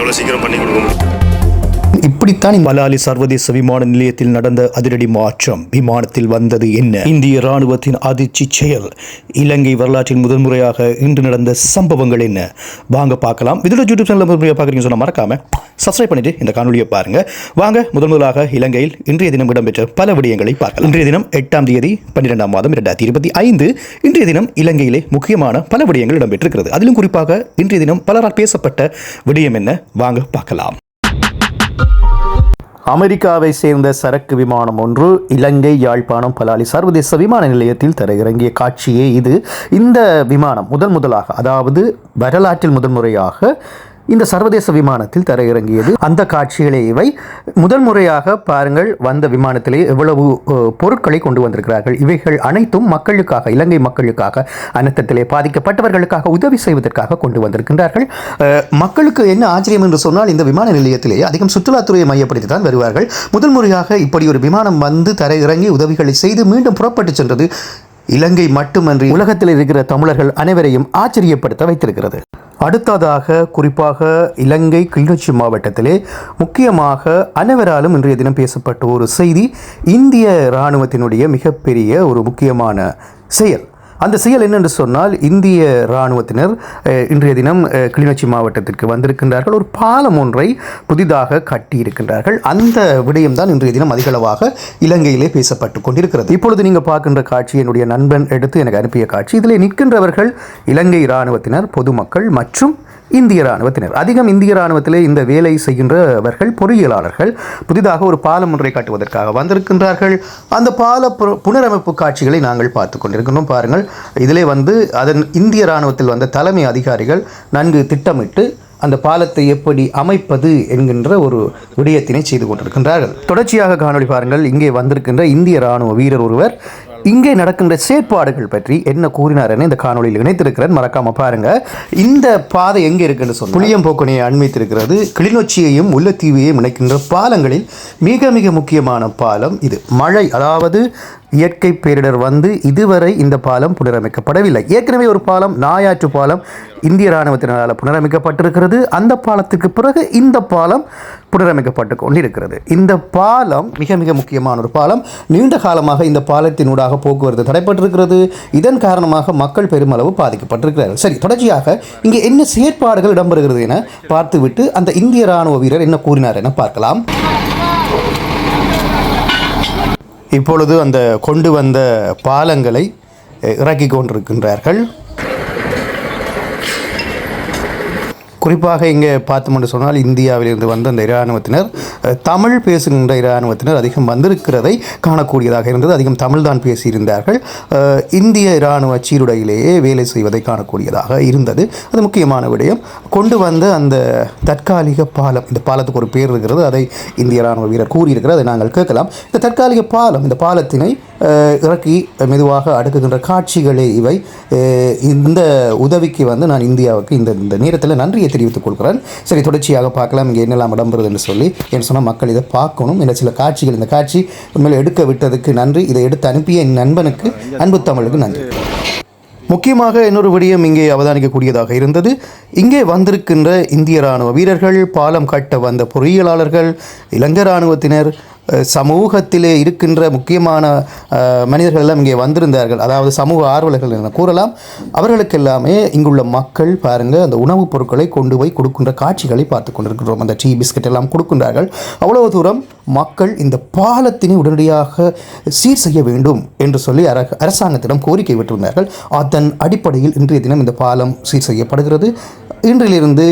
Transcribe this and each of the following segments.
எவ்வளோ சீக்கிரம் பண்ணி கொடுக்க முடியும் இப்படித்தான் மலாலி சர்வதேச விமான நிலையத்தில் நடந்த அதிரடி மாற்றம். விமானத்தில் வந்தது என்ன? இந்திய ராணுவத்தின் அதிர்ச்சி செயல். இலங்கை வரலாற்றில் முதன்முறையாக இன்று நடந்த சம்பவங்கள் என்ன? வாங்க பார்க்கலாம். இதோட யூடியூப் சேனல் முதன்முறையாக பார்க்குறீங்க சொன்ன மறக்காம சப்ஸ்கிரைப் பண்ணிட்டு இந்த காணொலியை பாருங்க. வாங்க முதன் முதலாக இலங்கையில் இன்றைய தினம் இடம்பெற்ற பல விடயங்களை பார்க்கலாம். இன்றைய தினம் எட்டாம் தேதி பன்னிரெண்டாம் மாதம் இரண்டாயிரத்தி இருபத்தி ஐந்து. இன்றைய தினம் இலங்கையிலே முக்கியமான பல விடயங்கள் இடம்பெற்றிருக்கிறது. அதிலும் குறிப்பாக இன்றைய தினம் பலரால் பேசப்பட்ட விடயம் என்ன? வாங்க பார்க்கலாம். அமெரிக்காவை சேர்ந்த சரக்கு விமானம் ஒன்று இலங்கை யாழ்ப்பாணம் பலாலி சர்வதேச விமான நிலையத்தில் தரையிறங்கிய காட்சியே இது. இந்த விமானம் முதன் முதலாக அதாவது வரலாற்றில் முதன்முறையாக இந்த சர்வதேச விமானத்தில் தரையிறங்கியது. அந்த காட்சிகளே இவை. முதல் முறையாக பாருங்கள் வந்த விமானத்திலே எவ்வளவு பொருட்களை கொண்டு வந்திருக்கிறார்கள். இவைகள் அனைத்தும் மக்களுக்காக இலங்கை மக்களுக்காக அனர்த்தத்திலே பாதிக்கப்பட்டவர்களுக்காக உதவி செய்வதற்காக கொண்டு வந்திருக்கின்றார்கள். அஹ், மக்களுக்கு என்ன ஆச்சரியம் என்று சொன்னால் இந்த விமான நிலையத்திலேயே அதிகம் சுற்றுலாத்துறையை மையப்படுத்தி தான் வருவார்கள். முதல் முறையாக இப்படி ஒரு விமானம் வந்து தரையிறங்கி உதவிகளை செய்து மீண்டும் புறப்பட்டு சென்றது. இலங்கை மட்டுமன்றி உலகத்தில் இருக்கிற தமிழர்கள் அனைவரையும் ஆச்சரியப்படுத்த வைத்திருக்கிறது. அடுத்ததாக குறிப்பாக இலங்கை கிளிநொச்சி மாவட்டத்திலே முக்கியமாக அனைவராலும் இன்றைய தினம் பேசப்பட்ட ஒரு செய்தி இந்திய இராணுவத்தினுடைய மிகப்பெரிய ஒரு முக்கியமான செயல். அந்த செயல் என்னென்று சொன்னால் இந்திய இராணுவத்தினர் இன்றைய தினம் கிளிநொச்சி மாவட்டத்திற்கு வந்திருக்கின்றார்கள். ஒரு பாலம் ஒன்றை புதிதாக கட்டியிருக்கின்றார்கள். அந்த விடயம்தான் இன்றைய தினம் அதிகளவாக இலங்கையிலே பேசப்பட்டு கொண்டிருக்கிறது. இப்பொழுது நீங்கள் பார்க்கின்ற காட்சி என்னுடைய நண்பன் எடுத்து எனக்கு அனுப்பிய காட்சி. இதில் நிற்கின்றவர்கள் இலங்கை இராணுவத்தினர் பொதுமக்கள் மற்றும் இந்திய இராணுவத்தினர். அதிகம் இந்திய இராணுவத்திலே இந்த வேலை செய்கின்றவர்கள் பொறியியலாளர்கள். புதிதாக ஒரு பாலம் ஒன்றை காட்டுவதற்காக வந்திருக்கின்றார்கள். அந்த பால புனரமைப்பு காட்சிகளை நாங்கள் பார்த்து கொண்டிருக்கிறோம் பாருங்கள். இதிலே வந்து அதன் இந்திய இராணுவத்தில் வந்த தலைமை அதிகாரிகள் நன்கு திட்டமிட்டு அந்த பாலத்தை எப்படி அமைப்பது என்கின்ற ஒரு விடயத்தினை செய்து கொண்டிருக்கின்றார்கள். தொடர்ச்சியாக காணொளி பாருங்கள். இங்கே வந்திருக்கின்ற இந்திய ராணுவ வீரர் ஒருவர் இங்கே நடக்கின்ற செயற்பாடுகள் பற்றி என்ன கூறினார் என இந்த காணொளியில் இணைத்திருக்கிறேன் மறக்காம பாருங்க. இந்த பாதை எங்கே இருக்குன்னு சொன்னால் புளியம்போக்கனையை அண்மித்திருக்கிறது. கிளிநொச்சியையும் முல்லைத்தீவையும் இணைக்கின்ற பாலங்களில் மிக மிக முக்கியமான பாலம் இது. மழை அதாவது இயற்கை பேரிடர் வந்து இதுவரை இந்த பாலம் புனரமைக்கப்படவில்லை. ஏற்கனவே ஒரு பாலம் நாயாற்று பாலம் இந்திய இராணுவத்தினரால் புனரமைக்கப்பட்டிருக்கிறது. அந்த பாலத்துக்கு பிறகு இந்த பாலம் புனரமைக்கப்பட்டு கொண்டிருக்கிறது. இந்த பாலம் மிக மிக முக்கியமான ஒரு பாலம். நீண்ட காலமாக இந்த பாலத்தினூடாக போக்குவரத்து தடைப்பட்டிருக்கிறது. இதன் காரணமாக மக்கள் பெருமளவு பாதிக்கப்பட்டிருக்கிறார்கள். சரி தொடர்ச்சியாக இங்கே என்ன செயற்பாடுகள் இடம்பெறுகிறது என பார்த்துவிட்டு அந்த இந்திய ராணுவ வீரர் என்ன கூறினார் என பார்க்கலாம். இப்பொழுது அந்த கொண்டு வந்த பாலங்களை இறக்கி கொண்டிருக்கின்றார்கள். குறிப்பாக இங்கே பார்த்தோம்னு சொன்னால் இந்தியாவிலிருந்து வந்த அந்த இராணுவத்தினர் தமிழ் பேசுகின்ற இராணுவத்தினர் அதிகம் வந்திருக்கிறதை காணக்கூடியதாக இருந்தது. அதிகம் தமிழ் தான் பேசியிருந்தார்கள் இந்திய இராணுவ சீருடையிலேயே வேலை செய்வதை காணக்கூடியதாக இருந்தது. அது முக்கியமான விடயம். கொண்டு வந்த அந்த தற்காலிக பாலம் இந்த பாலத்துக்கு ஒரு பேர் இருக்கிறது. அதை இந்திய இராணுவ வீரர் கூறியிருக்கிறார். அதை நாங்கள் கேட்கலாம். இந்த தற்காலிக பாலம் இந்த பாலத்தினை இறக்கி மெதுவாக அடுக்குகின்ற காட்சிகளே இவை இந்த உதவிக்கு வந்து நான் இந்தியாவுக்கு இந்த இந்த நேரத்தில் நன்றியை தெரிவித்துக் கொள்கிறேன். சரி தொடர்ச்சியாக பார்க்கலாம். இங்கே என்னெல்லாம் இடம்புறதுன்னு சொல்லி என்று சொன்னால் மக்கள் இதை பார்க்கணும். இந்த சில காட்சிகள் இந்த காட்சி உண்மையில் எடுக்க விட்டதுக்கு நன்றி. இதை எடுத்து அனுப்பிய என் நண்பனுக்கு அன்பு தமிழுக்கு நன்றி. முக்கியமாக இன்னொரு விடயம் இங்கே அவதானிக்கக்கூடியதாக இருந்தது. இங்கே வந்திருக்கின்ற இந்திய ராணுவ வீரர்கள் பாலம் கட்ட வந்த பொறியியலாளர்கள் இலங்கை இராணுவத்தினர் சமூகத்திலே இருக்கின்ற முக்கியமான மனிதர்கள் எல்லாம் இங்கே வந்திருந்தார்கள். அதாவது சமூக ஆர்வலர்கள் என கூறலாம். அவர்களுக்கெல்லாமே இங்குள்ள மக்கள் பாருங்கள் அந்த உணவுப் பொருட்களை கொண்டு போய் கொடுக்கின்ற காட்சிகளை பார்த்து கொண்டிருக்கிறோம். அந்த டீ பிஸ்கட் எல்லாம் கொடுக்கின்றார்கள். அவ்வளவு தூரம் மக்கள் இந்த பாலத்தினை உடனடியாக சீர் செய்ய வேண்டும் என்று சொல்லி அர- அரசாங்கத்திடம் கோரிக்கை விட்டிருந்தார்கள். அதன் அடிப்படையில் இன்றைய தினம் இந்த பாலம் சீர் செய்யப்படுகிறது. இன்றிலிருந்து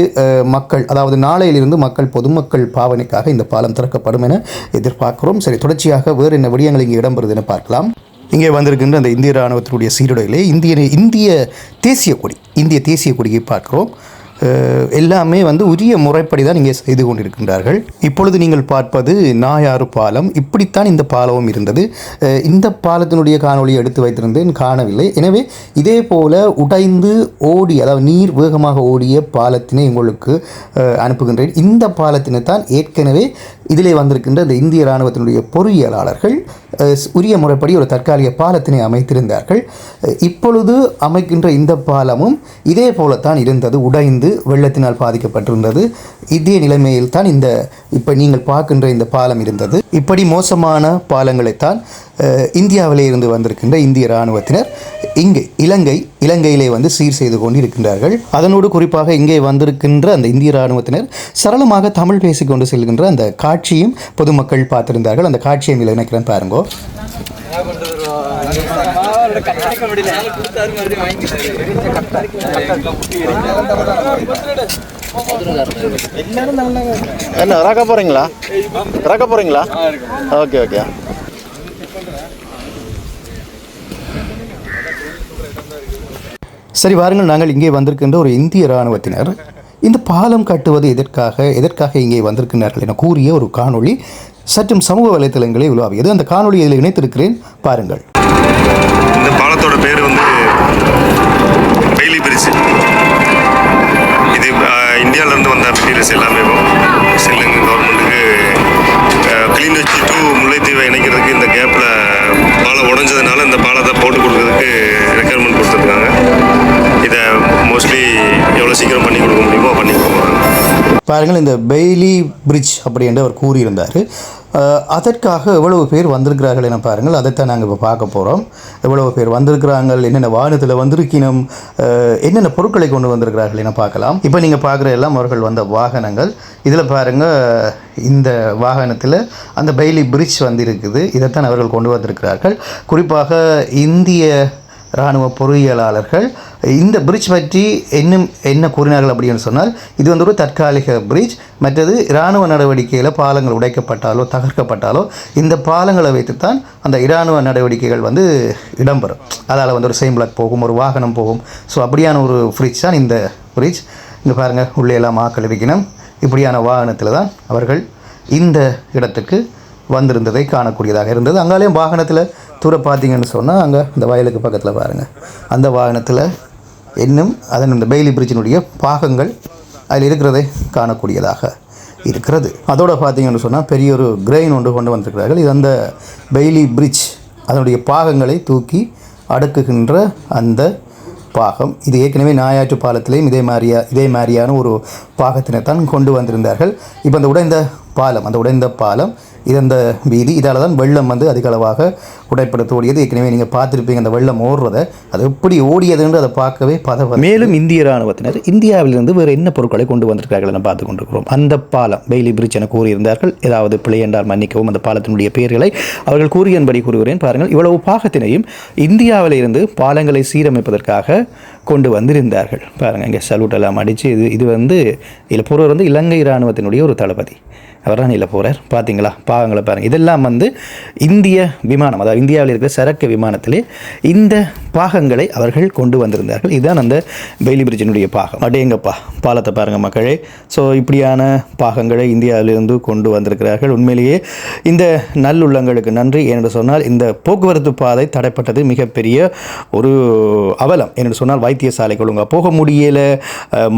மக்கள் அதாவது நாளையிலிருந்து மக்கள் பொதுமக்கள் பாவனைக்காக இந்த பாலம் திறக்கப்படும் என எதிர்பார்க்கிறோம். சரி தொடர்ச்சியாக வேறு என்ன விடயங்கள் இங்கே இடம்பெறுது என பார்க்கலாம். இங்கே வந்திருக்கின்ற அந்த இந்திய இராணுவத்தினுடைய சீருடையிலே இந்திய இந்திய தேசிய கொடி இந்திய தேசிய கொடியை பார்க்கிறோம். எல்லாமே வந்து உரிய முறைப்படி தான் இங்கே செய்து கொண்டிருக்கின்றார்கள். இப்பொழுது நீங்கள் பார்ப்பது நாயாறு பாலம். இப்படித்தான் இந்த பாலமும் இருந்தது. இந்த பாலத்தினுடைய காணொளியை எடுத்து வைத்திருந்தேன் காணவில்லை. எனவே இதே போல உடைந்து ஓடி அதாவது நீர் வேகமாக ஓடிய பாலத்தினை உங்களுக்கு அனுப்புகின்றேன். இந்த பாலத்தினை தான் ஏற்கனவே இதிலே வந்திருக்கின்ற இந்த இந்திய இராணுவத்தினுடைய பொறியியலாளர்கள் உரிய முறைப்படி ஒரு தற்காலிக பாலத்தினை அமைத்திருந்தார்கள். இப்பொழுது அமைக்கின்ற இந்த பாலமும் இதே போலத்தான் இருந்தது உடைந்து இது வெள்ளத்தினால் பாதிக்கப்பட்டிருந்தது. இதே நிலைமையில் தான் இந்த இப்போ நீங்கள் பார்க்கின்ற இந்த பாலம் இருந்தது. இப்படி மோசமான பாலங்களைத்தான் இந்தியாவிலே இருந்து வந்திருக்கின்ற இந்திய இராணுவத்தினர் இங்கே இலங்கை இலங்கையிலே வந்து சீர் செய்து கொண்டு இருக்கின்றார்கள் அதனோடு குறிப்பாக இங்கே வந்திருக்கின்ற அந்த இந்திய இராணுவத்தினர் சரளமாக தமிழ் பேசிக்கொண்டு செல்கின்ற அந்த காட்சியும் பொதுமக்கள் பார்த்திருந்தார்கள். அந்த காட்சியை என்ன இறக்க போறீங்களா? இறக்க போறீங்களா? Okay okay. சரி வாருங்கள் நாங்கள் இங்கே வந்திருக்கின்ற ஒரு இந்திய இராணுவத்தினர். இந்த பாலம் கட்டுவது எதற்காக எதற்காக இங்கே வந்திருக்கின்றார்கள் என கூறிய ஒரு காணொளி சற்றும் சமூக வலைத்தளங்களில் உலாவியது அந்த காணொலி இதில் இணைத்திருக்கிறேன். பாருங்கள். இந்த பாலத்தோட பேர் வந்து பெய்லி பிரிட்ஜ் இது இந்தியாவிலேருந்து இந்தியால இருந்து வந்த மெட்டீரியல்ஸ் எல்லாமே ஸ்ரீலங்கா கவர்மெண்ட்டுக்கு கிளிநொச்சி டு முல்லைத்தீவை இணைக்கிறதுக்கு இந்த கேப்பில் பாலம் உடஞ்சதுனால இந்த பாலத்தை போட்டு கொடுக்கறதுக்கு ரெக்குயர்மெண்ட் பாருங்கள் இந்த பெய்லி பிரிட்ஜ் அப்படி என்று அவர் கூறியிருந்தார். அதற்காக எவ்வளவு பேர் வந்திருக்கிறார்கள் என பாருங்கள் அதைத்தான் நாங்கள் இப்போ பார்க்க போகிறோம் எவ்வளவு பேர் வந்திருக்கிறாங்க என்னென்ன வாகனத்தில் வந்திருக்கணும் என்னென்ன பொருட்களை கொண்டு வந்திருக்கிறார்கள் என பார்க்கலாம். இப்போ நீங்கள் பார்க்குற எல்லாம் அவர்கள் வந்த வாகனங்கள். இதில் பாருங்கள் இந்த வாகனத்தில் அந்த பெய்லி பிரிட்ஜ் வந்து இருக்குது இதைத்தான் அவர்கள் கொண்டு வந்திருக்கிறார்கள். குறிப்பாக இந்திய இராணுவ பொறியியலாளர்கள். இந்த பிரிட்ஜ் பற்றி இன்னும் என்ன கூறினார்கள் அப்படின்னு சொன்னால் இது வந்து ஒரு தற்காலிக பிரிட்ஜ் மற்றது இராணுவ நடவடிக்கையில் பாலங்கள் உடைக்கப்பட்டாலோ தகர்க்கப்பட்டாலோ இந்த பாலங்களை வைத்துத்தான் அந்த இராணுவ நடவடிக்கைகள் வந்து இடம்பெறும். அதால் வந்து ஒரு செயிம்பிளாக் போகும் ஒரு வாகனம் போகும். ஸோ அப்படியான ஒரு ஃப்ரிட்ஜ் தான் இந்த ஃப்ரிட்ஜ் இங்கே பாருங்கள் உள்ளே எல்லாம் ஆக்கள் இருக்கணும் இப்படியான வாகனத்தில் தான் அவர்கள் இந்த இடத்துக்கு வந்திருந்ததை காணக்கூடியதாக இருந்தது. அங்காலேயும் வாகனத்தில் தூரம் பார்த்தீங்கன்னு சொன்னால் அங்கே இந்த வயலுக்கு பக்கத்தில் பாருங்கள் அந்த வாகனத்தில் இன்னும் அதன் இந்த பெய்லி பிரிட்ஜினுடைய பாகங்கள் அதில் இருக்கிறதை காணக்கூடியதாக இருக்கிறது. அதோடு பார்த்தீங்கன்னு சொன்னால் பெரிய ஒரு கிரெயின் ஒன்று கொண்டு வந்திருக்கிறார்கள். இது அந்த பெய்லி பிரிட்ஜ் அதனுடைய பாகங்களை தூக்கி அடுக்குகின்ற அந்த பாகம். இது ஏற்கனவே நாயாற்று பாலத்திலையும் இதே மாதிரியா இதே மாதிரியான ஒரு பாகத்தினை தான் கொண்டு வந்திருந்தார்கள். இப்போ அந்த உடைந்த பாலம் அந்த உடைந்த பாலம் இது அந்த வீதி இதால் தான் வெள்ளம் வந்து அதிக அளவாக உடைப்படுத்த ஓடியது. ஏற்கனவே நீங்கள் பார்த்துருப்பீங்க அந்த வெள்ளம் ஓடுறதை. அது எப்படி ஓடியதுன்னு அதை பார்க்கவே பதவ மேலும் இந்திய இராணுவத்தினர் இந்தியாவிலிருந்து வேறு என்ன பொருட்களை கொண்டு வந்திருக்கிறார்கள் என பார்த்து கொண்டிருக்கிறோம். அந்த பாலம் பெய்லி பிரிட்ஜ் என கூறியிருந்தார்கள். ஏதாவது பிழை என்றால் மன்னிக்கவும் அந்த பாலத்தினுடைய பெயர்களை அவர்கள் கூறியன்படி கூறுகிறேன். பாருங்கள் இவ்வளவு பாகத்தினையும் இந்தியாவில் இருந்து பாலங்களை சீரமைப்பதற்காக கொண்டு வந்திருந்தார்கள். பாருங்கள் இங்கே சல்யூட் எல்லாம் அடித்து இது இது வந்து இதில் பொருவர் வந்து இலங்கை இராணுவத்தினுடைய ஒரு தளபதி. அவர் தான் இதில் போகிறார் பார்த்தீங்களா பாகங்களை பாருங்கள் இதெல்லாம் வந்து இந்திய விமானம் அதாவது இந்தியாவில் இருக்கிற சரக்கு விமானத்திலே இந்த பாகங்களை அவர்கள் கொண்டு வந்திருந்தார்கள். இதுதான் அந்த பெய்லி பிரிட்ஜினுடைய பாகம். அடேங்கப்பா பாலத்தை பாருங்கள் மக்களே. ஸோ இப்படியான பாகங்களை இந்தியாவிலிருந்து கொண்டு வந்திருக்கிறார்கள். உண்மையிலேயே இந்த நல்லுள்ளங்களுக்கு நன்றி என்று சொன்னால் இந்த போக்குவரத்து பாதை தடைப்பட்டது மிகப்பெரிய ஒரு அவலம் என்று சொன்னால் வைத்தியசாலைக்கு ஒழுங்காக போக முடியல.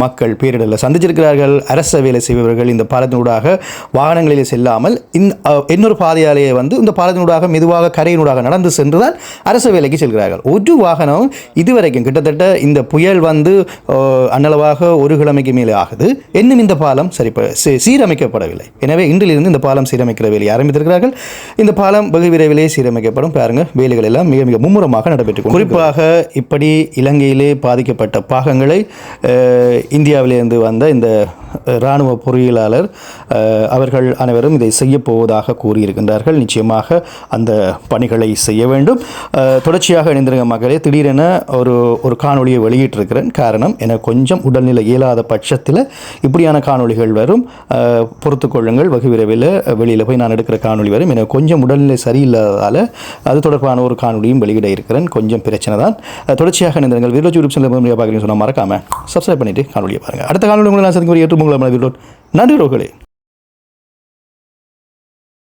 மக்கள் பேரிடலில் சந்திச்சிருக்கிறார்கள். அரச வேலை செய்பவர்கள் இந்த பாலத்தினூடாக வாகனங்களில் செல்லாமல் இந்த இன்னொரு பாதையாலேயே வந்து இந்த பாலத்தினூடாக மெதுவாக கரையினூடாக நடந்து சென்றுதான் அரசு வேலைக்கு செல்கிறார்கள். ஒரு வாகனம் இதுவரைக்கும் கிட்டத்தட்ட இந்த புயல் வந்து அன்னளவாக ஒரு கிழமைக்கு மேலே ஆகுது. இன்னும் இந்த பாலம் சரி ப- சீ- சீரமைக்கப்படவில்லை. எனவே இன்றிலிருந்து இந்த பாலம் சீரமைக்கிற வேலையை ஆரம்பித்திருக்கிறார்கள். இந்த பாலம் வெகு விரைவிலே சீரமைக்கப்படும். பாருங்க வேலைகள் எல்லாம் மிக மிக மும்முரமாக நடைபெற்று குறிப்பாக இப்படி இலங்கையிலே பாதிக்கப்பட்ட பாகங்களை இந்தியாவிலிருந்து வந்த இந்த இராணுவ பொறியியலாளர் அவர்கள் அனைவரும் இதை செய்யப்போவதாக கூறியிருக்கின்றார்கள். நிச்சயமாக அந்த பணிகளை செய்ய வேண்டும். தொடர்ச்சியாக இணைந்திருங்க மகளே. திடீரென ஒரு ஒரு காணொளியை வெளியிட்டிருக்கிறேன். காரணம் என கொஞ்சம் உடல்நிலை இயலாத பட்சத்தில் இப்படியான காணொளிகள் வரும். பொறுத்து கொள்ளுங்கள். வெகு விரைவில் வெளியில் போய் நான் எடுக்கிற காணொளி வரும். எனக்கு கொஞ்சம் உடல்நிலை சரியில்லாததால் அது தொடர்பான ஒரு காணொளியும் வெளியிட இருக்கிறேன். கொஞ்சம் பிரச்சனை தான். தொடர்ச்சியாக இணைந்திருங்கள். வீரோஜ் உறுப்பினர் பார்க்குறீங்கன்னு சொன்னால் மறக்காம சப்ஸ்கிரைப் பண்ணிவிட்டு காணொலியை பாருங்கள் அடுத்த காணொலி உங்களை நான் சந்திக்கும் ஏற்று உங்களை நன்றி